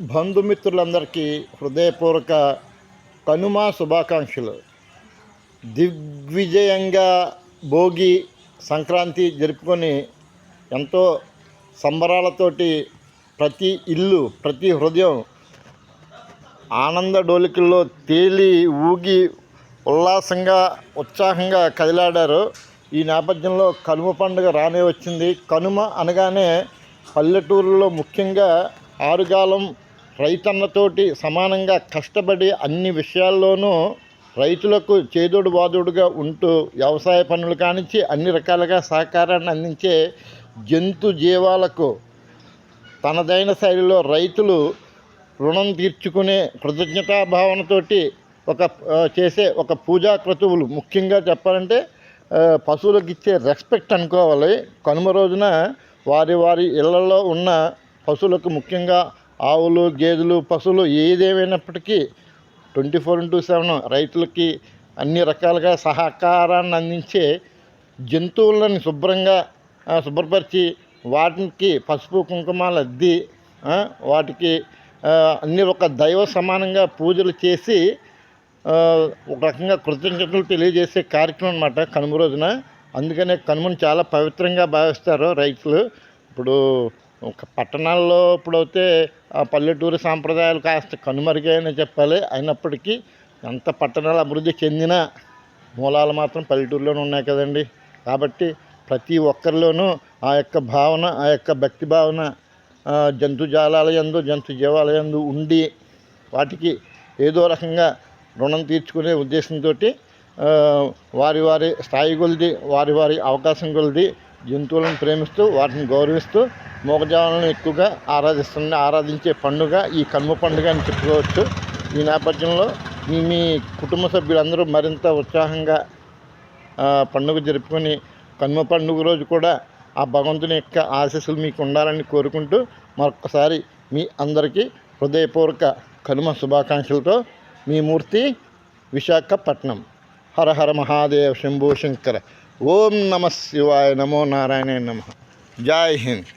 బంధుమిత్రులందరికీ హృదయపూర్వక కనుమ శుభాకాంక్షలు. దిగ్విజయంగా భోగి సంక్రాంతి జరుపుకొని ఎంతో సంబరాలతోటి ప్రతి ఇల్లు ప్రతి హృదయం ఆనంద డోలికల్లో తేలి ఊగి ఉల్లాసంగా ఉత్సాహంగా కదిలాడారు. ఈ నేపథ్యంలో కనుమ పండుగ రానే వచ్చింది. కనుమ అనగానే పల్లెటూరులో ముఖ్యంగా ఆరుగాలం రైతన్నతోటి సమానంగా కష్టపడి అన్ని విషయాల్లోనూ రైతులకు చేదోడు వాదోడుగా ఉంటూ వ్యవసాయ పనులు కానించి అన్ని రకాలుగా సహకారాన్ని అందించే జంతు జీవాలకు తనదైన శైలిలో రైతులు రుణం తీర్చుకునే కృతజ్ఞతాభావనతోటి ఒక చేసే ఒక పూజా క్రతువులు. ముఖ్యంగా చెప్పాలంటే పశువులకు ఇచ్చే రెస్పెక్ట్ అనుకోవాలి. కనుమ రోజున వారి వారి ఇళ్ళలో ఉన్న పశువులకు ముఖ్యంగా ఆవులు గేదెలు పశువులు ఏదేమైనప్పటికీ ట్వంటీ ఫోర్ ఇంటూ సెవెన్ రైతులకి అన్ని రకాలుగా సహకారాన్ని అందించే జంతువులను శుభ్రంగా శుభ్రపరిచి వాటికి పసుపు కుంకుమాలు అద్ది వాటికి అన్ని ఒక దైవ సమానంగా పూజలు చేసి ఒక రకంగా కృతజ్ఞతలు తెలియజేసే కార్యక్రమం అనమాట కనుమ రోజున. అందుకనే కనుమను చాలా పవిత్రంగా భావిస్తారు రైతులు. ఇప్పుడు ఒక పట్టణాల్లో ఇప్పుడైతే ఆ పల్లెటూరు సాంప్రదాయాలు కాస్త కనుమరుగైన చెప్పాలి. అయినప్పటికీ ఎంత పట్టణాలు అభివృద్ధి చెందిన మూలాలు మాత్రం పల్లెటూరులోనే ఉన్నాయి కదండి. కాబట్టి ప్రతి ఒక్కరిలోనూ ఆ యొక్క భావన ఆ యొక్క భక్తి భావన ఆ, జంతుజాలాల ఎందు జంతు జీవాల ఎందు ఉండి వాటికి ఏదో రకంగా రుణం తీర్చుకునే ఉద్దేశంతో వారి వారి స్థాయి కొలిది వారి వారి అవకాశం కొలిది జంతువులను ప్రేమిస్తూ వాటిని గౌరవిస్తూ మూగజాలను ఎక్కువగా ఆరాధిస్తున్న ఆరాధించే పండుగ ఈ కనుమ పండుగ అని చెప్పుకోవచ్చు. ఈ నేపథ్యంలో మీ మీ కుటుంబ సభ్యులందరూ మరింత ఉత్సాహంగా పండుగ జరుపుకొని కనుమ పండుగ రోజు కూడా ఆ భగవంతుని యొక్క ఆశీస్సులు మీకు ఉండాలని కోరుకుంటూ మరొకసారి మీ అందరికీ హృదయపూర్వక కనుమ శుభాకాంక్షలతో మీ మూర్తి విశాఖపట్నం. హర హర మహాదేవ్ శంభో శంకర. ఓం నమ శివాయ నమో నారాయణ నమ. జై హింద్.